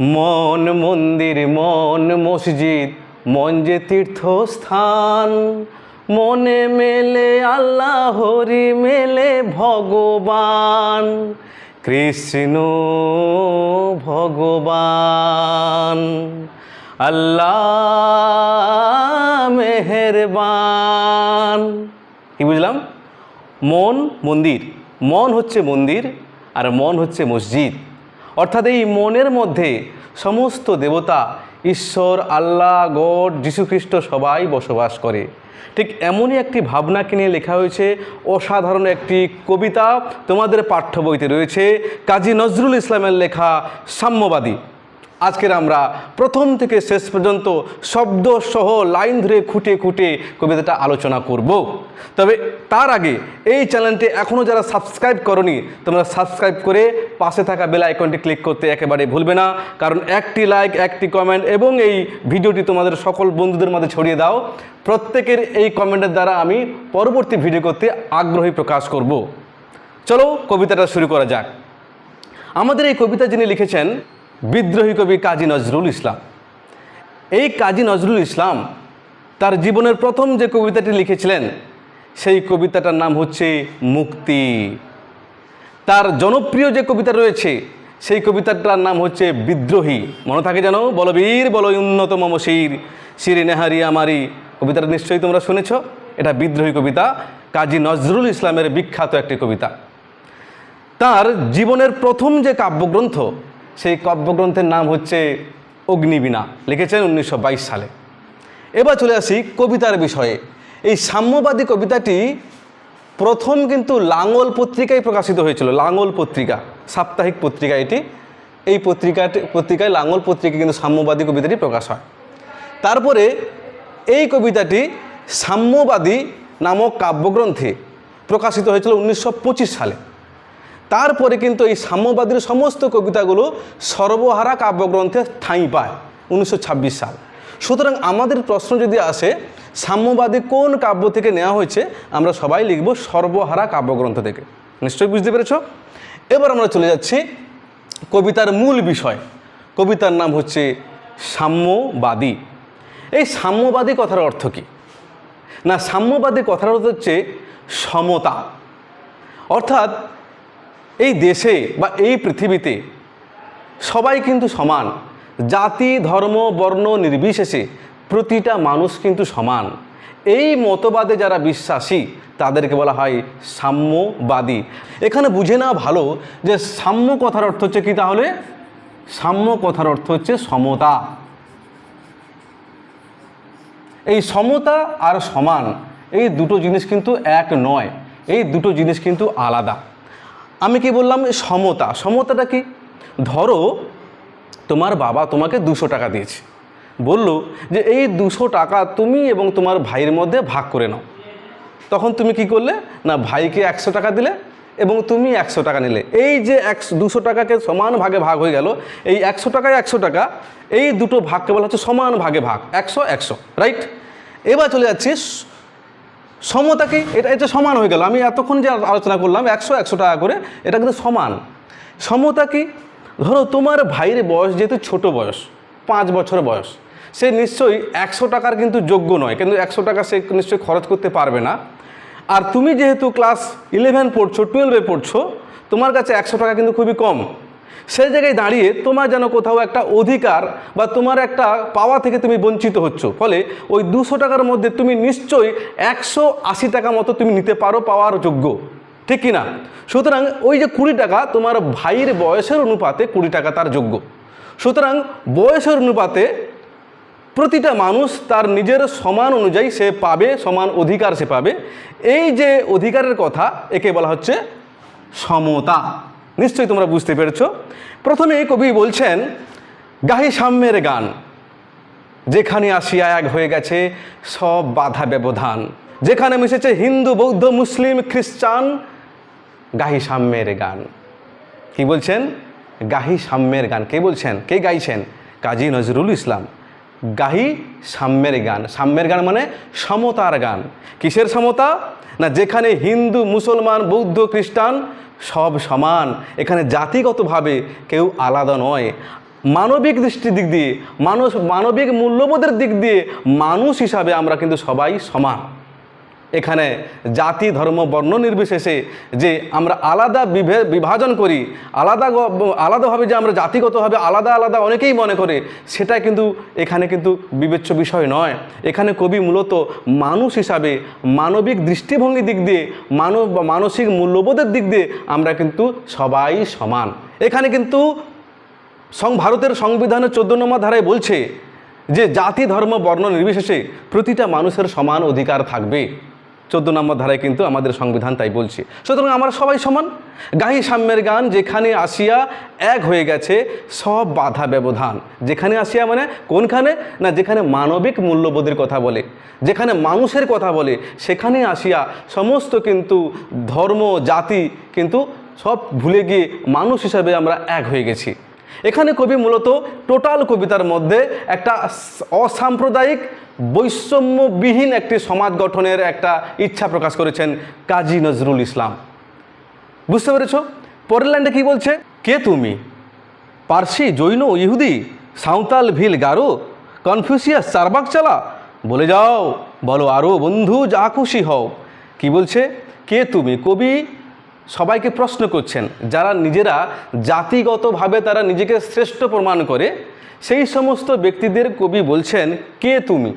মন মন্দির, মন মসজিদ, মন যে তীর্থস্থান। মনে মেলে আল্লাহ, হরি মেলে ভগবান। কৃষ্ণ ভগবান। আল্লাহ মেহেরবান। কি বুঝলাম? মন মন্দির, মন হচ্ছে মন্দির আর মন হচ্ছে মসজিদ। অর্থাৎ এই মনের মধ্যে সমস্ত দেবতা, ঈশ্বর, আল্লাহ, গড, যীশুখ্রিস্ট সবাই বসবাস করে। ঠিক এমনই একটি ভাবনাকে নিয়ে লেখা হয়েছে, অসাধারণ একটি কবিতা তোমাদের পাঠ্য বইতে রয়েছে। কাজী নজরুল ইসলামের লেখা সাম্যবাদী। আজকের আমরা প্রথম থেকে শেষ পর্যন্ত শব্দ সহ লাইন ধরে খুঁটে খুঁটে কবিতাটা আলোচনা করব। তবে তার আগে এই চ্যানেলটি এখনও যারা সাবস্ক্রাইব করনি, তোমরা সাবস্ক্রাইব করে পাশে থাকা বেল আইকনটি ক্লিক করতে একেবারে ভুলবে না। কারণ একটি লাইক, একটি কমেন্ট এবং এই ভিডিওটি তোমাদের সকল বন্ধুদের মাঝে ছড়িয়ে দাও। প্রত্যেকের এই কমেন্টের দ্বারা আমি পরবর্তী ভিডিও করতে আগ্রহী প্রকাশ করব। চলো কবিতাটা শুরু করা যাক। আমাদের এই কবিতা যিনি লিখেছেন বিদ্রোহী কবি কাজী নজরুল ইসলাম। এই কাজী নজরুল ইসলাম তার জীবনের প্রথম যে কবিতাটি লিখেছিলেন, সেই কবিতাটার নাম হচ্ছে মুক্তি। তার জনপ্রিয় যে কবিতা রয়েছে, সেই কবিতাটার নাম হচ্ছে বিদ্রোহী। মনে থাকে যেন? বলো বীর বলো উন্নত মম শিরি নেহারি আমারি। কবিতাটা নিশ্চয়ই তোমরা শুনেছ? এটা বিদ্রোহী কবিতা, কাজী নজরুল ইসলামের বিখ্যাত একটি কবিতা। তার জীবনের প্রথম যে কাব্যগ্রন্থ সেই কাব্যগ্রন্থের নাম হচ্ছে অগ্নিবীণা, লিখেছেন উনিশশো বাইশ সালে। এবার চলে আসি কবিতার বিষয়ে। এই সাম্যবাদী কবিতাটি প্রথম কিন্তু লাঙল পত্রিকায় প্রকাশিত হয়েছিল, লাঙল পত্রিকা, সাপ্তাহিক পত্রিকা এটি। এই পত্রিকাটি, পত্রিকায়, লাঙল পত্রিকা কিন্তু সাম্যবাদী কবিতাটি প্রকাশ হয়। তারপরে এই কবিতাটি সাম্যবাদী নামক কাব্যগ্রন্থে প্রকাশিত হয়েছিল উনিশশো পঁচিশ সালে। তারপরে কিন্তু এই সাম্যবাদীর সমস্ত কবিতাগুলো সর্বহারা কাব্যগ্রন্থে ঠাঁই পায়, উনিশশো ছাব্বিশ সাল। সুতরাং আমাদের প্রশ্ন যদি আসে, সাম্যবাদী কোন কাব্য থেকে নেওয়া হয়েছে, আমরা সবাই লিখব সর্বহারা কাব্যগ্রন্থ থেকে। নিশ্চয়ই বুঝতে পেরেছ? এবার আমরা চলে যাচ্ছি কবিতার মূল বিষয়। কবিতার নাম হচ্ছে সাম্যবাদী। এই সাম্যবাদী কথার অর্থ কী? না, সাম্যবাদী কথার অর্থ হচ্ছে সমতা। অর্থাৎ এই দেশে বা এই পৃথিবীতে সবাই কিন্তু সমান। জাতি, ধর্ম, বর্ণ নির্বিশেষে প্রতিটা মানুষ কিন্তু সমান। এই মতবাদে যারা বিশ্বাসী, তাদেরকে বলা হয় সাম্যবাদী। এখানে বুঝে নেওয়া ভালো যে সাম্য কথার অর্থ হচ্ছে কি তাহলে? সাম্য কথার অর্থ হচ্ছে সমতা। এই সমতা আর সমান, এই দুটো জিনিস কিন্তু এক নয়, এই দুটো জিনিস কিন্তু আলাদা। আমি কি বললাম? সমতা। সমতাটা কি? ধরো, তোমার বাবা তোমাকে দুশো টাকা দিয়েছে। বলল যে, এই দুশো টাকা তুমি এবং তোমার ভাইয়ের মধ্যে ভাগ করে নাও। তখন তুমি কি করলে? না, ভাইকে একশো টাকা দিলে এবং তুমি একশো টাকা নিলে। এই যে একশো দুশো টাকাকে সমান ভাগে ভাগ হয়ে গেল, এই একশো টাকায় একশো টাকা, এই দুটো ভাগকে বলা হচ্ছে সমান ভাগে ভাগ। একশো একশো, রাইট? এবার চলে যাচ্ছি সমতা কি এটা এটা সমান হয়ে গেল। আমি এতক্ষণ যে আলোচনা করলাম, একশো একশো টাকা করে, এটা কিন্তু সমান। সমতা কি ধরো তোমার ভাইয়ের বয়স যেহেতু ছোট বয়স, পাঁচ বছর বয়স, সে নিশ্চয়ই একশো টাকার কিন্তু যোগ্য নয়, কিন্তু একশো টাকা সে নিশ্চয়ই খরচ করতে পারবে না। আর তুমি যেহেতু ক্লাস ইলেভেন পড়ছো টুয়েলভে পড়ছো, তোমার কাছে একশো টাকা কিন্তু খুবই কম। সেই জায়গায় দাঁড়িয়ে তোমার যেন কোথাও একটা অধিকার বা তোমার একটা পাওয়া থেকে তুমি বঞ্চিত হচ্ছ। ফলে ওই দুশো টাকার মধ্যে তুমি নিশ্চয়ই একশো আশি টাকা মতো তুমি নিতে পারো পাওয়ার যোগ্য। ঠিক কি না সুতরাং ওই যে কুড়ি টাকা তোমার ভাইয়ের বয়সের অনুপাতে কুড়ি টাকা তার যোগ্য। সুতরাং বয়সের অনুপাতে প্রতিটা মানুষ তার নিজের সমান অনুযায়ী সে পাবে, সমান অধিকার সে পাবে। এই যে অধিকারের কথা, একে বলা হচ্ছে সমতা। নিশ্চয়ই তোমরা বুঝতে পেরেছ। প্রথমে কবি বলছেন, গাহি সাম্যের গান, যেখানে আসিয়া এক হয়ে গেছে সব বাধা ব্যবধান, যেখানে মিশেছে হিন্দু, বৌদ্ধ, মুসলিম, খ্রিস্টান, গাহি সাম্যের গান। কি বলছেন? গাহি সাম্যের গান। কে বলছেন? কে গাইছেন? কাজী নজরুল ইসলাম। গাহি সাম্যের গান। সাম্যের গান মানে সমতার গান। কিসের সমতা? না, যেখানে হিন্দু, মুসলমান, বৌদ্ধ, খ্রিস্টান সব সমান। এখানে জাতিগতভাবে কেউ আলাদা নয়। মানবিক দৃষ্টির দিক দিয়ে, মানুষ মানবিক মূল্যবোধের দিক দিয়ে মানুষ হিসাবে আমরা কিন্তু সবাই সমান। এখানে জাতি, ধর্ম, বর্ণ নির্বিশেষে যে আমরা আলাদা বিভে- বিভাজন করি, আলাদা আলাদাভাবে যে আমরা জাতিগতভাবে আলাদা আলাদা অনেকেই মনে করে, সেটা কিন্তু এখানে কিন্তু বিবেচ্য বিষয় নয়। এখানে কবি মূলত মানুষ হিসাবে মানবিক দৃষ্টিভঙ্গির দিক দিয়ে, মানব মানসিক মূল্যবোধের দিক দিয়ে আমরা কিন্তু সবাই সমান। এখানে কিন্তু ভারতের সংবিধানের চোদ্দ নম্বর ধারায় বলছে যে জাতি, ধর্ম, বর্ণ নির্বিশেষে প্রতিটা মানুষের সমান অধিকার থাকবে। চোদ্দ নম্বর ধারায় কিন্তু আমাদের সংবিধান তাই বলছে। সুতরাং আমরা সবাই সমান। গাহি সাম্যের গান, যেখানে আসিয়া এক হয়ে গেছে সব বাধা ব্যবধান। যেখানে আসিয়া মানে কোনখানে? না, যেখানে মানবিক মূল্যবোধের কথা বলে। যেখানে মানুষের কথা বলে, সেখানে আসিয়া সমস্ত কিন্তু ধর্ম, জাতি কিন্তু সব ভুলে গিয়ে মানুষ হিসাবে আমরা এক হয়ে গেছি। এখানে কবি মূলত টোটাল কবিতার মধ্যে একটা অসাম্প্রদায়িক বৈষম্যবিহীন একটি সমাজ গঠনের একটা ইচ্ছা প্রকাশ করেছেন কাজী নজরুল ইসলাম। বুঝতে পেরেছ? পরের লাইনটা কী বলছে? কে তুমি? পার্সি, জৈন, ইহুদি, সাঁওতাল, ভিল, গারো, কনফিউসিয়াস, চারবাক চালা? বলে যাও, বলো আরও বন্ধু, যা খুশি হও। কি বলছে? কে তুমি? কবি সবাইকে প্রশ্ন করছেন, যারা নিজেরা জাতিগতভাবে তারা নিজেকে শ্রেষ্ঠ প্রমাণ করে সেই সমস্ত ব্যক্তিদের কবি বলছেন, কে তুমি?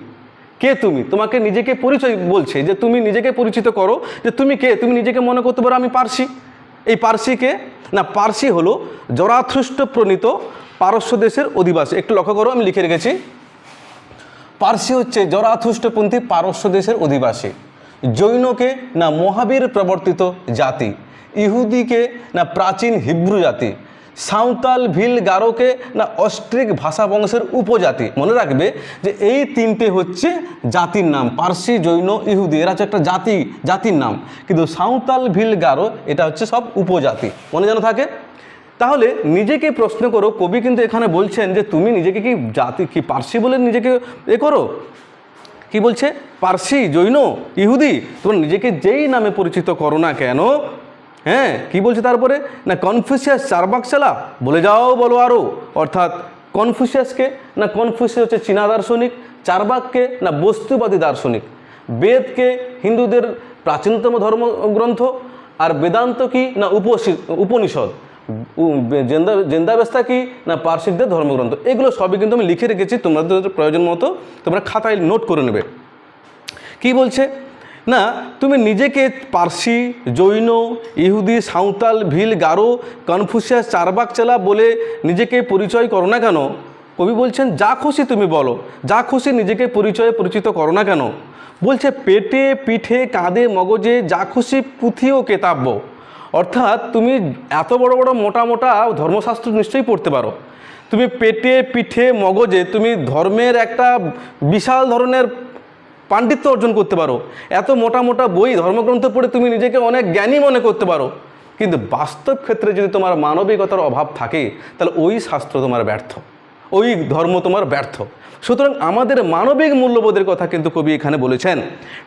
কে তুমি? তোমাকে নিজেকে পরিচয় বলছে যে তুমি নিজেকে পরিচিত করো, যে তুমি কে? তুমি নিজেকে মনে করতে পারো আমি পার্সি। এই পার্সিকে না, পার্সি হলো জরাথৃষ্ট প্রণীত পারস্য দেশের অধিবাসী। একটু লক্ষ্য করো, আমি লিখে রেখেছি। পার্সি হচ্ছে জরাথুষ্টপন্থী পারস্য দেশের অধিবাসী। জৈনকে না, মহাবীর প্রবর্তিত জাতি। ইহুদিকে না, প্রাচীন হিব্রু জাতি। সাঁওতাল ভিল গারোকে না অস্ট্রিক ভাষা বংশের উপজাতি। মনে রাখবে যে এই তিনটে হচ্ছে জাতির নাম। পার্সি, জৈন, ইহুদি, এরা হচ্ছে একটা জাতি, জাতির নাম। কিন্তু সাঁওতাল ভিল গারো, এটা হচ্ছে সব উপজাতি। মনে যেন থাকে? তাহলে নিজেকে প্রশ্ন করো, কবি কিন্তু এখানে বলছেন যে তুমি নিজেকে কি জাতি, কি পার্সি বলে নিজেকে এ করো? কি বলছে? পার্সি, জৈন, ইহুদি, তোমরা নিজেকে যেই নামে পরিচিত করো না কেন হ্যাঁ কি বলছে তারপরে না কনফিউসিয়াস চারবাক চালা বলে যাও, বলো আরও অর্থাৎ কনফিউসিয়াসকে না কনফিউসিয়াস হচ্ছে চীনা দার্শনিক, চারবাককে, না, বস্তুবাদী দার্শনিক। বেদকে হিন্দুদের প্রাচীনতম ধর্মগ্রন্থ, আর বেদান্ত কি, না উপনিষদ। জেন্দা, জেন্দাবেস্তা কি, না পার্শ্বিকদের ধর্মগ্রন্থ। এগুলো সবই কিন্তু আমি লিখে রেখেছি, তোমাদের প্রয়োজন মতো তোমরা খাতায় নোট করে নেবে। কি বলছে? না, তুমি নিজেকে পার্সি, জৈন, ইহুদি, সাঁওতাল, ভিল, গারো, কনফুসিয়াস, চারবাক চেলা বলে নিজেকে পরিচয় করো না কেন? কবি বলছেন, যা খুশি তুমি বলো, যা খুশি নিজেকে পরিচয়ে পরিচিত করো না কেন? বলছে, পেটে, পিঠে, কাঁধে, মগজে যা খুশি পুঁথি ও কেতাব্য। অর্থাৎ তুমি এত বড় বড় মোটা মোটা ধর্মশাস্ত্র নিশ্চয়ই পড়তে পারো। তুমি পেটে, পিঠে, মগজে, তুমি ধর্মের একটা বিশাল ধরনের পাণ্ডিত্য অর্জন করতে পারো। এত মোটা মোটা বই ধর্মগ্রন্থ পড়ে তুমি নিজেকে অনেক জ্ঞানী মনে করতে পারো। কিন্তু বাস্তব ক্ষেত্রে যদি তোমার মানবিকতার অভাব থাকে, তাহলে ওই শাস্ত্র তোমার ব্যর্থ। ওই ধর্ম তোমার ব্যর্থ। সুতরাং আমাদের মানবিক মূল্যবোধের কথা কিন্তু কবি এখানে বলেছেন,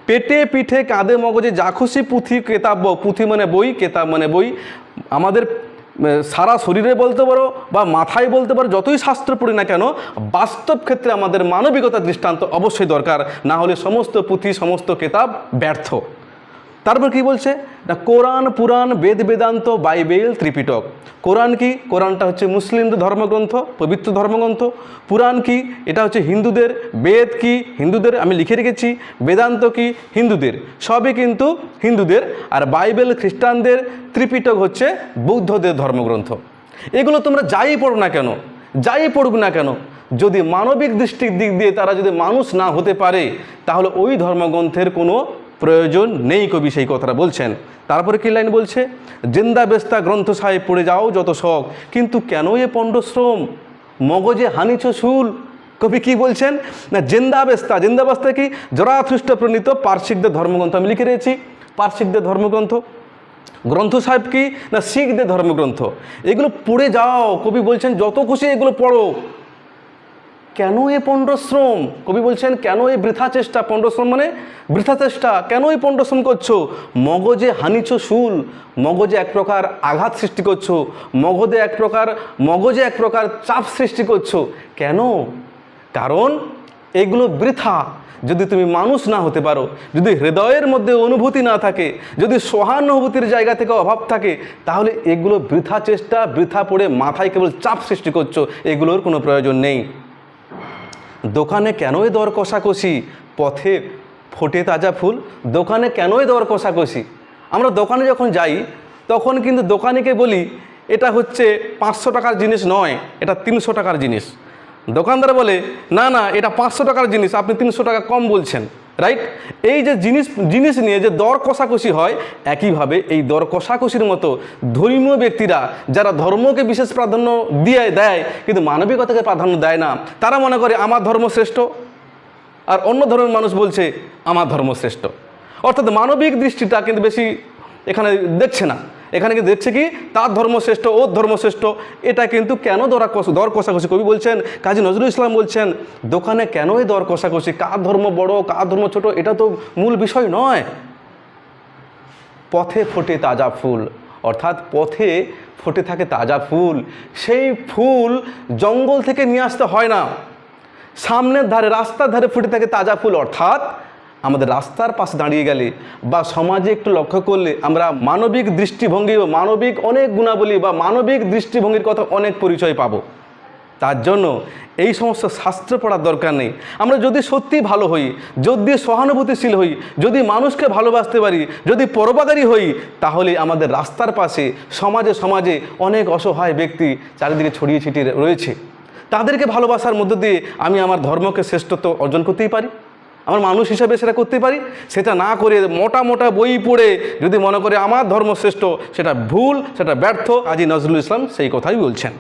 পেটে পিঠে কাঁধে মগজে যা খুশি পুঁথি কেতাব্য, পুঁথি মানে বই, কেতাব মানে বই। আমাদের সারা শরীরে বলতে পারো বা মাথায় বলতে পারো, যতই শাস্ত্র পড়ি না কেন, বাস্তব ক্ষেত্রে আমাদের মানবিকতা দৃষ্টান্ত অবশ্যই দরকার। না হলে সমস্ত পুঁথি, সমস্ত কেতাব ব্যর্থ। তারপর কি বলছে? না, কোরআন, পুরাণ, বেদ, বেদান্ত, বাইবেল, ত্রিপিটক। কোরআন কি? কোরআনটা হচ্ছে মুসলিমদের ধর্মগ্রন্থ, পবিত্র ধর্মগ্রন্থ। পুরাণ কি? এটা হচ্ছে হিন্দুদের। বেদ কি? হিন্দুদের, আমি লিখে রেখেছি। বেদান্ত কি? হিন্দুদের। সবই কিন্তু হিন্দুদের। আর বাইবেল খ্রিস্টানদের, ত্রিপিটক হচ্ছে বৌদ্ধদের ধর্মগ্রন্থ। এগুলো তোমরা যাই পড়ো না কেন? যাই পড়ুক না কেন? যদি মানবিক দৃষ্টির দিক দিয়ে তারা যদি মানুষ না হতে পারে, তাহলে ওই ধর্মগ্রন্থের কোনো প্রয়োজন নেই কবি সেই কথাটা বলছেন। তারপরে কি লাইন বলছে? জেন্দা বেস্তা গ্রন্থ সাহেব পড়ে যাও, যত শখ। কিন্তু কেন এ পণ্ডশ্রম? মগজে হানিছ শুল কবি কি বলছেন? না জেন্দাবেস্তা জেন্দাবেস্তা কি? জরাথৃষ্ট প্রণীত পার্শ্বিকদের ধর্মগ্রন্থ। আমি লিখে রয়েছি পার্শ্বিকদের ধর্মগ্রন্থ। গ্রন্থ সাহেব কি? না, শিখদের ধর্মগ্রন্থ। এগুলো পড়ে যাও। কবি বলছেন, যত খুশি এগুলো পড়ো। কেন এ পণ্ডশ্রম? কবি বলছেন, কেন এই বৃথা চেষ্টা? পণ্ডশ্রম মানে বৃথা চেষ্টা। কেন এই পণ্ডশ্রম করছ? মগজে হানিছ শুল, মগজে এক প্রকার আঘাত সৃষ্টি করছ, মগজে এক প্রকার, মগজে এক প্রকার চাপ সৃষ্টি করছ। কেন? কারণ এগুলো বৃথা। যদি তুমি মানুষ না হতে পারো, যদি হৃদয়ের মধ্যে অনুভূতি না থাকে, যদি সহানুভূতির জায়গা থেকে অভাব থাকে, তাহলে এগুলো বৃথা চেষ্টা, বৃথা পড়ে মাথায় কেবল চাপ সৃষ্টি করছ। এগুলোর কোনো প্রয়োজন নেই। দোকানে কেনই দর কষাকষি? পথে ফোটে তাজা ফুল, দোকানে কেনই দর কষাকষি? আমরা দোকানে যখন যাই, তখন কিন্তু দোকানিকে বলি, এটা হচ্ছে পাঁচশো টাকার জিনিস নয়, এটা তিনশো টাকার জিনিস। দোকানদার বলে, না না, এটা পাঁচশো টাকার জিনিস, আপনি তিনশো টাকা কম বলছেন। রাইট এই যে জিনিস জিনিস নিয়ে যে দর কষাকষি হয়, একইভাবে এই দর কষাকষির মতো ধর্মীয় ব্যক্তিরা যারা ধর্মকে বিশেষ প্রাধান্য দিয়ে দেয়, কিন্তু মানবিকতাকে প্রাধান্য দেয় না, তারা মনে করে আমার ধর্ম শ্রেষ্ঠ। আর অন্য ধর্মের মানুষ বলছে, আমার ধর্ম শ্রেষ্ঠ। অর্থাৎ মানবিক দৃষ্টিটা কিন্তু বেশি এখানে দেখছে না। এখানে কিন্তু দেখছে কি? তার ধর্ম শ্রেষ্ঠ, ওর ধর্ম শ্রেষ্ঠ। এটা কিন্তু কেন দরা দর কষাকষি কবি বলছেন? কাজী নজরুল ইসলাম বলছেন, দোকানে কেনই দর কষাকষি? কার ধর্ম বড়, কার ধর্ম ছোট? এটা তো মূল বিষয় নয়। পথে ফোটে তাজা ফুল, অর্থাৎ পথে ফোটে থাকে তাজা ফুল। সেই ফুল জঙ্গল থেকে নিয়ে আসতে হয় না। সামনের ধারে, রাস্তার ধারে ফুটে থাকে তাজা ফুল, অর্থাৎ আমাদের রাস্তার পাশে দাঁড়িয়ে গেলে বা সমাজে একটু লক্ষ্য করলে আমরা মানবিক দৃষ্টিভঙ্গি বা মানবিক অনেক গুণাবলী বা মানবিক দৃষ্টিভঙ্গির কথা অনেক পরিচয় পাবো। তার জন্য এই সমস্ত শাস্ত্র পড়ার দরকার নেই। আমরা যদি সত্যি ভালো হই, যদি সহানুভূতিশীল হই, যদি মানুষকে ভালোবাসতে পারি, যদি পরোপকারী হই, তাহলে আমাদের রাস্তার পাশে সমাজে সমাজে অনেক অসহায় ব্যক্তি চারিদিকে ছড়িয়ে ছিটিয়ে রয়েছে। তাদেরকে ভালোবাসার মধ্য দিয়ে আমি আমার ধর্মকে শ্রেষ্ঠত্ব অর্জন করতেই পারি। আমার মানুষ হিসাবে সেটা করতে পারি, সেটা না করে মোটা মোটা বই পড়ে যদি মনে করে আমার ধর্ম শ্রেষ্ঠ, সেটা ভুল, সেটা ব্যর্থ, আজি নজরুল ইসলাম সেই কথাই বলছেন।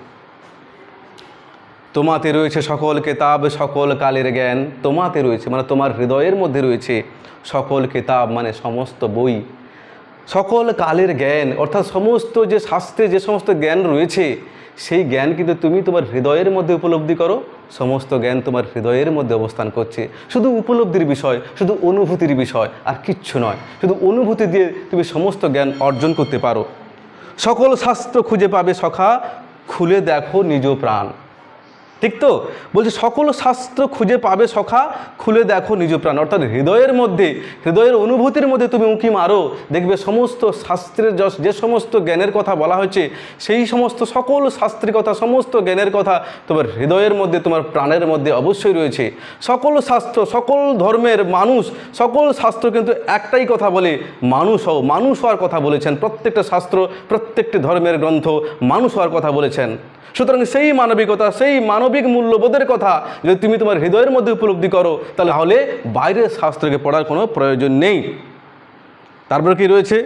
তোমাতে রয়েছে সকল কেতাব, সকল কালের জ্ঞান, তোমাতে রয়েছে মানে তোমার হৃদয়ের মধ্যে রয়েছে সকল কেতাব মানে সমস্ত বই। সকল কালের জ্ঞান, অর্থাৎ সমস্ত যে শাস্ত্রে যে সমস্ত জ্ঞান রয়েছে, সেই জ্ঞান কিন্তু তুমি তোমার হৃদয়ের মধ্যে উপলব্ধি করো সমস্ত জ্ঞান তোমার হৃদয়ের মধ্যে অবস্থান করছে। শুধু উপলব্ধির বিষয়, শুধু অনুভূতির বিষয়, আর কিচ্ছু নয়। শুধু অনুভূতি দিয়ে তুমি সমস্ত জ্ঞান অর্জন করতে পারো। সকল শাস্ত্র খুঁজে পাবে সখা, খুলে দেখো নিজ প্রাণ। ঠিক তো? বলছে, সকল শাস্ত্র খুঁজে পাবে সখা, খুলে দেখো নিজ প্রাণ। অর্থাৎ হৃদয়ের মধ্যে, হৃদয়ের অনুভূতির মধ্যে তুমি উঁকি মারো, দেখবে সমস্ত শাস্ত্রের যে সমস্ত জ্ঞানের কথা বলা হয়েছে, সেই সমস্ত সকল শাস্ত্রের কথা, সমস্ত জ্ঞানের কথা তোমার হৃদয়ের মধ্যে, তোমার প্রাণের মধ্যে অবশ্যই রয়েছে। সকল শাস্ত্র, সকল ধর্মের মানুষ, সকল শাস্ত্র কিন্তু একটাই কথা বলে, মানুষ হও। মানুষ হওয়ার কথা বলেছেন প্রত্যেকটা শাস্ত্র, প্রত্যেকটি ধর্মের গ্রন্থ মানুষ হওয়ার কথা বলেছেন। সুতরাং সেই মানবিকতা, সেই মানবিক মূল্যবোধের কথা। যদি তুমি তোমার হৃদয়ের মধ্যে উপলব্ধি করো, তাহলে বাইরের শাস্ত্রকে পড়ার কোনো প্রয়োজন নেই। তারপর কি রয়েছে?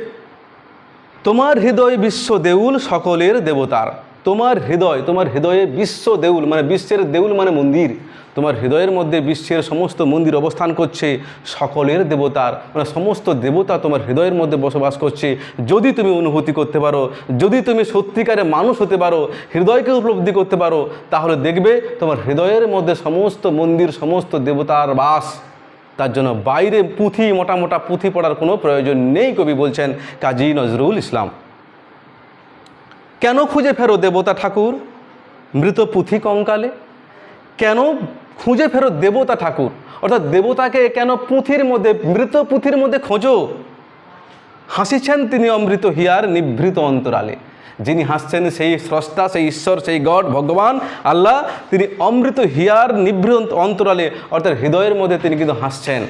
তোমার হৃদয় বিশ্ব দেউল সকলের দেবতার। তোমার হৃদয়, তোমার হৃদয়ে বিশ্ব দেউল মানে বিশ্বের দেউল মানে মন্দির। তোমার হৃদয়ের মধ্যে বিশ্বের সমস্ত মন্দির অবস্থান করছে, সকলের দেবতার মানে সমস্ত দেবতা তোমার হৃদয়ের মধ্যে বসবাস করছে। যদি তুমি অনুভূতি করতে পারো, যদি তুমি সত্যিকারে মানুষ হতে পারো, হৃদয়কে উপলব্ধি করতে পারো, তাহলে দেখবে তোমার হৃদয়ের মধ্যে সমস্ত মন্দির, সমস্ত দেবতার বাস। তার জন্য বাইরে পুঁথি, মোটা মোটা পুঁথি পড়ার কোনো প্রয়োজন নেই, কবি বলছেন কাজী নজরুল ইসলাম। কেন খুঁজে ফেরো দেবতা ঠাকুর? মৃত পুঁথি কঙ্কালে? কেন খুঁজে ফেরো দেবতা ঠাকুর? অর্থাৎ দেবতাকে কেন পুঁথির মধ্যে, মৃত পুঁথির মধ্যে খোঁজো? হাসিছেন তিনি অমৃত হিয়ার নিভৃত অন্তরালে। যিনি হাসছেন সেই স্রষ্টা, সেই ঈশ্বর, সেই গড, ভগবান, আল্লাহ, তিনি অমৃত হিয়ার নিভৃত অন্তরালে, অর্থাৎ হৃদয়ের মধ্যে তিনি কিন্তু হাসছেন।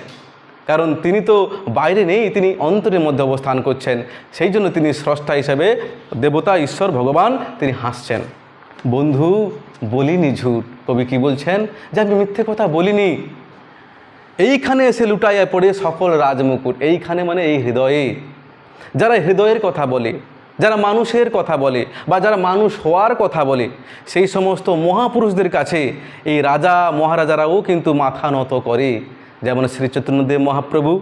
কারণ তিনি তো বাইরে নেই, তিনি অন্তরের মধ্যে অবস্থান করছেন। সেই জন্য তিনি স্রষ্টা হিসাবে দেবতা, ঈশ্বর, ভগবান তিনি হাসছেন। বন্ধু, বলিনি ঝুট। কবি কি বলছেন? যে আমি মিথ্যে কথা বলিনি। এইখানে এসে লুটাইয়া পড়ে সকল রাজমুকুট। এইখানে মানে এই হৃদয়ে। যারা হৃদয়ের কথা বলে, যারা মানুষের কথা বলে, বা যারা মানুষ হওয়ার কথা বলে, সেই সমস্ত মহাপুরুষদের কাছে এই রাজা, মহারাজারাও কিন্তু মাথা নত করে। যেমন শ্রী চৈতন্যদেব মহাপ্রভু,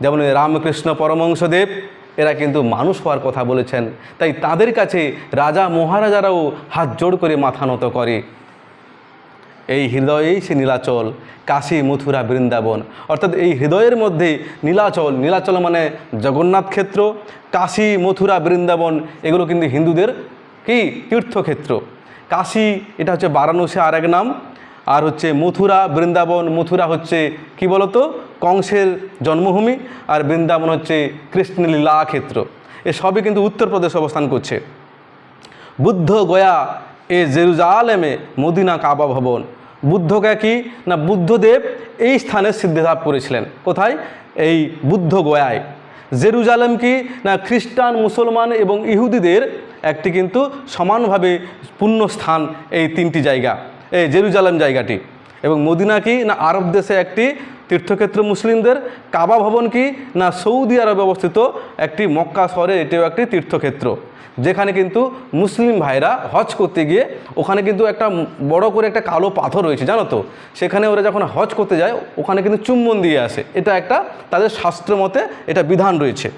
যেমন রামকৃষ্ণ পরমংশদেব এরা কিন্তু মানুষ হওয়ার কথা বলেছেন। তাই তাদের কাছে রাজা মহারাজারাও হাত জোড় করে মাথা নত করে। এই হৃদয়েই সে নীলাচল, কাশী মথুরা বৃন্দাবন। অর্থাৎ এই হৃদয়ের মধ্যে নীলাচল নীলাচল মানে জগন্নাথ ক্ষেত্র, কাশী মথুরা বৃন্দাবন, এগুলো কিন্তু হিন্দুদের কি? তীর্থক্ষেত্র। কাশী, এটা হচ্ছে বারাণসী আর এক নাম। আর হচ্ছে মথুরা, বৃন্দাবন, মথুরা হচ্ছে কি বলতো? কংসের জন্মভূমি আর বৃন্দাবন হচ্ছে কৃষ্ণলীলা ক্ষেত্র। এ সবই কিন্তু উত্তরপ্রদেশ অবস্থান করছে। বুদ্ধ গয়া এ জেরুজালেমে মদিনা কাবা ভবন। বুদ্ধকে কি? না, বুদ্ধদেব এই স্থানে সিদ্ধিলাভ করেছিলেন। কোথায়? এই বুদ্ধ গয়ায়। জেরুজালেম কি? না, খ্রিস্টান, মুসলমান এবং ইহুদিদের একটি কিন্তু সমানভাবে পুণ্য স্থান এই তিনটি জায়গা। এই জেরুজালেম জায়গাটি। এবং মদিনা কি না আরব দেশে একটি তীর্থক্ষেত্র মুসলিমদের? কাবা ভবন কি না সৌদি আরবে অবস্থিত? একটি মক্কা শহরে এটিও একটি তীর্থক্ষেত্র। যেখানে কিন্তু মুসলিম ভাইরা হজ করতে গিয়ে ওখানে কিন্তু একটা বড় করে একটা কালো পাথর রয়েছে, জানো তো? সেখানে ওরা যখন হজ করতে যায়, ওখানে কিন্তু চুম্বন দিয়ে আসে। এটা একটা তাদের শাস্ত্র মতে এটা বিধান রয়েছে।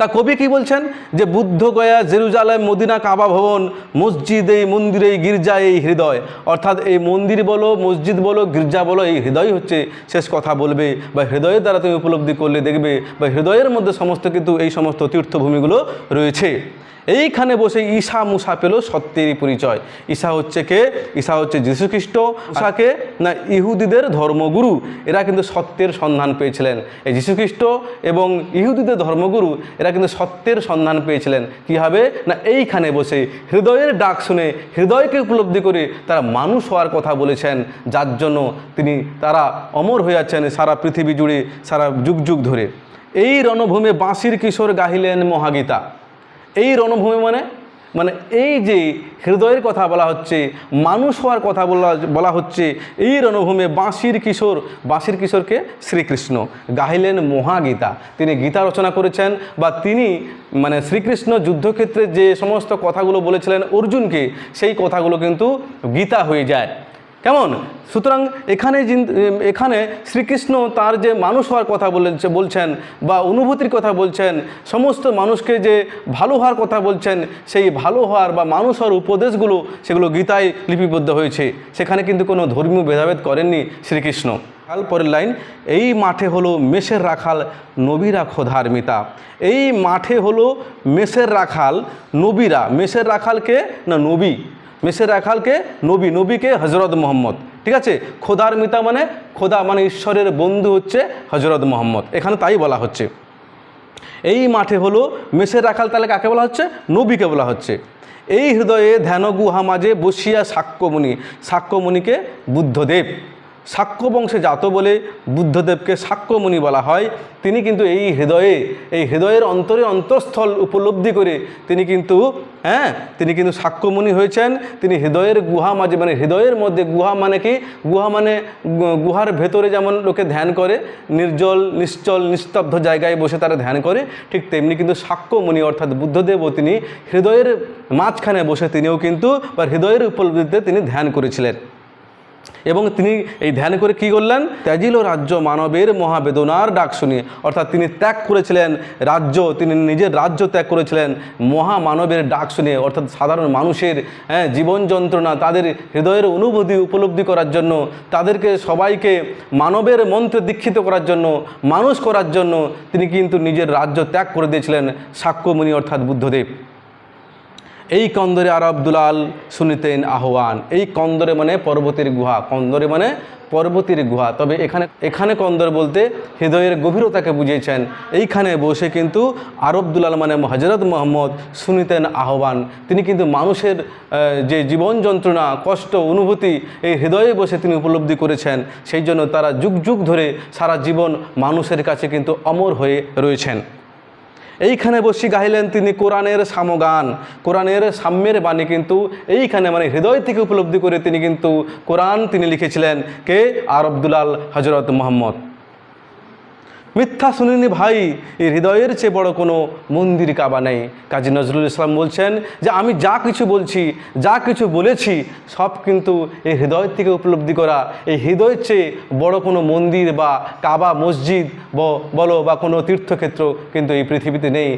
তা কবি কি বলছেন? যে Buddha Gaya, Jerusalem, Medina, Kaaba ভবন, মসজিদ এই মন্দির, এই গির্জা, এই হৃদয়। অর্থাৎ এই মন্দির বলো, মসজিদ বলো, গির্জা বলো, এই হৃদয় হচ্ছে শেষ কথা বলবে বা হৃদয়ের দ্বারা তুমি উপলব্ধি করলে দেখবে বা হৃদয়ের মধ্যে সমস্ত কিন্তু এই সমস্ত তীর্থভূমিগুলো রয়েছে। এইখানে বসে ঈশা মুসা পেল সত্যেরই পরিচয়। ঈশা হচ্ছে কে? ঈশা হচ্ছে যীশুখ্রিস্ট। ঈশাকে না, ইহুদিদের ধর্মগুরু। এরা কিন্তু সত্যের সন্ধান পেয়েছিলেন। এই যীশুখ্রিস্ট এবং ইহুদিদের ধর্মগুরু, এরা কিন্তু সত্যের সন্ধান পেয়েছিলেন। কীভাবে না এইখানে বসে হৃদয়ের ডাক শুনে হৃদয়কে উপলব্ধি করে তারা মানুষ হওয়ার কথা বলেছেন। যার জন্য তিনি তারা অমর হয়ে আছেন সারা পৃথিবী জুড়ে, সারা যুগ যুগ ধরে। এই রণভূমে বাঁশির কিশোর গাহিলেন মহাগীতা। এই রণভূমি মানে মানে এই যে হৃদয়ের কথা বলা হচ্ছে, মানুষ হওয়ার কথা বলা বলা হচ্ছে এই রণভূমে বাঁশির কিশোর, বাঁশির কিশোরকে শ্রীকৃষ্ণ গাইলেন মহাগীতা। তিনি গীতা রচনা করেছেন বা তিনি মানে শ্রীকৃষ্ণ যুদ্ধক্ষেত্রে যে সমস্ত কথাগুলো বলেছিলেন অর্জুনকে, সেই কথাগুলো কিন্তু গীতা হয়ে যায়। কেমন? সুতরাং এখানে এখানে শ্রীকৃষ্ণ তার যে মানুষ হওয়ার কথা বলেছে বলছেন বা অনুভূতির কথা বলছেন, সমস্ত মানুষকে যে ভালো হওয়ার কথা বলছেন, সেই ভালো হওয়ার বা মানুষ হওয়ার উপদেশগুলো সেগুলো গীতায় লিপিবদ্ধ হয়েছে। সেখানে কিন্তু কোনো ধর্মীয় ভেদাভেদ করেননি শ্রীকৃষ্ণ। কাল পরের লাইন, এই মাঠে হলো মেষের রাখাল, নবীরা খোধার্মিতা এই মাঠে হলো মেষের রাখাল, নবীরা। মেষের রাখালকে না, নবী। মেষের রাখালকে নবী, নবীকে হজরত মোহাম্মদ। ঠিক আছে? খোদার মিতা মানে খোদা মানে ঈশ্বরের বন্ধু হচ্ছে হজরত মোহাম্মদ। এখানে তাই বলা হচ্ছে। এই মাঠে হলো মেসের রাখাল তাহলে কাকে বলা হচ্ছে? নবীকে বলা হচ্ছে। এই হৃদয়ে ধ্যান গুহা মাঝে বসিয়া সাক্ষ্যমণি, সাক্ষ্যমণিকে বুদ্ধদেব। সাক্ষ্য বংশে জাত বলে বুদ্ধদেবকে সাক্ষ্যমণি বলা হয়। তিনি কিন্তু এই হৃদয়ে, এই হৃদয়ের অন্তরে অন্তঃস্থল উপলব্ধি করে তিনি কিন্তু হ্যাঁ তিনি কিন্তু সাক্ষ্যমণি হয়েছেন। তিনি হৃদয়ের গুহা মাঝে মানে হৃদয়ের মধ্যে গুহা মানে কি? গুহা মানে গুহার ভেতরে যেমন লোকে ধ্যান করে, নির্জল, নিশ্চল, নিস্তব্ধ জায়গায় বসে তারা ধ্যান করে, ঠিক তেমনি কিন্তু সাক্ষ্যমণি অর্থাৎ বুদ্ধদেবও তিনি হৃদয়ের মাঝখানে বসে তিনিও কিন্তু, বা হৃদয়ের উপলব্ধিতে তিনি ধ্যান করেছিলেন। এবং তিনি এই ধ্যান করে কি করলেন? ত্যাজিল রাজ্য মানবের মহাবেদনার ডাক শুনি অর্থাৎ তিনি ত্যাগ করেছিলেন রাজ্য, তিনি নিজের রাজ্য ত্যাগ করেছিলেন মহামানবের ডাক শুনে অর্থাৎ সাধারণ মানুষের হ্যাঁ জীবন যন্ত্রণা, তাদের হৃদয়ের অনুভূতি উপলব্ধি করার জন্য, তাদেরকে সবাইকে মানবের মন্ত্রে দীক্ষিত করার জন্য, মানুষ করার জন্য তিনি কিন্তু নিজের রাজ্য ত্যাগ করে দিয়েছিলেন সাক্ষ্যমণি, অর্থাৎ বুদ্ধদেব। এই কন্দরে আর আব্দুলাল শুনিতেন আহ্বান। এই কন্দরে মানে পর্বতের গুহা। কন্দরে মানে পর্বতের গুহা। তবে এখানে এখানে কন্দর বলতে হৃদয়ের গভীরতাকে বুঝিয়েছেন। এইখানে বসে কিন্তু আরবদুলাল মানে হজরত মোহাম্মদ শুনিতেন আহ্বান। তিনি কিন্তু মানুষের যে জীবন যন্ত্রণা, কষ্ট, অনুভূতি, এই হৃদয়ে বসে তিনি উপলব্ধি করেছেন। সেই জন্য তারা যুগ যুগ ধরে সারা জীবন মানুষের কাছে কিন্তু অমর হয়ে রয়েছেন। এইখানে বসি গাইলেন তিনি কোরআনের সামগান, কোরআনের সাম্যের বাণী কিন্তু এইখানে মানে হৃদয় থেকে উপলব্ধি করে তিনি কিন্তু কোরআন তিনি লিখেছিলেন কে? আর আব্দুলাল হজরত মোহাম্মদ। মিথ্যা শুনিনি ভাই। এই হৃদয়ের চেয়ে বড় কোনো মন্দির কাবা নেই। কাজী নজরুল ইসলাম বলছেন যে, আমি যা কিছু বলছি, যা কিছু বলেছি, সব কিন্তু এই হৃদয় থেকে উপলব্ধি করা। এই হৃদয়ের চেয়ে বড় কোনো মন্দির বা কাবা, মসজিদ বলো বা কোনো তীর্থক্ষেত্র কিন্তু এই পৃথিবীতে নেই।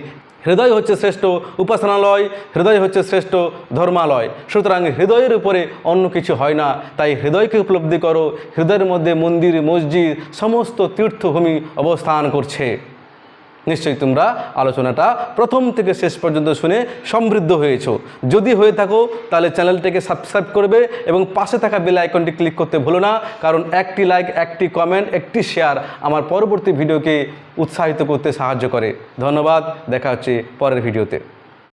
হৃদয় হচ্ছে শ্রেষ্ঠ উপাসনালয়, হৃদয় হচ্ছে শ্রেষ্ঠ ধর্মালয়। সুতরাং হৃদয়ের উপরে অন্য কিছু হয় না। তাই হৃদয়কে উপলব্ধি করো। হৃদয়ের মধ্যে মন্দির, মসজিদ, সমস্ত তীর্থভূমি অবস্থান করছে। নিশ্চয়ই তোমরা আলোচনাটা প্রথম থেকে শেষ পর্যন্ত শুনে সমৃদ্ধ হয়েছ। যদি হয়ে থাকো, তাহলে চ্যানেলটিকে সাবস্ক্রাইব করবে এবং পাশে থাকা বেল আইকনটি ক্লিক করতে ভুলো না, কারণ একটি লাইক, একটি কমেন্ট, একটি শেয়ার আমার পরবর্তী ভিডিওকে উৎসাহিত করতে সাহায্য করে। ধন্যবাদ, দেখা হচ্ছে পরের ভিডিওতে।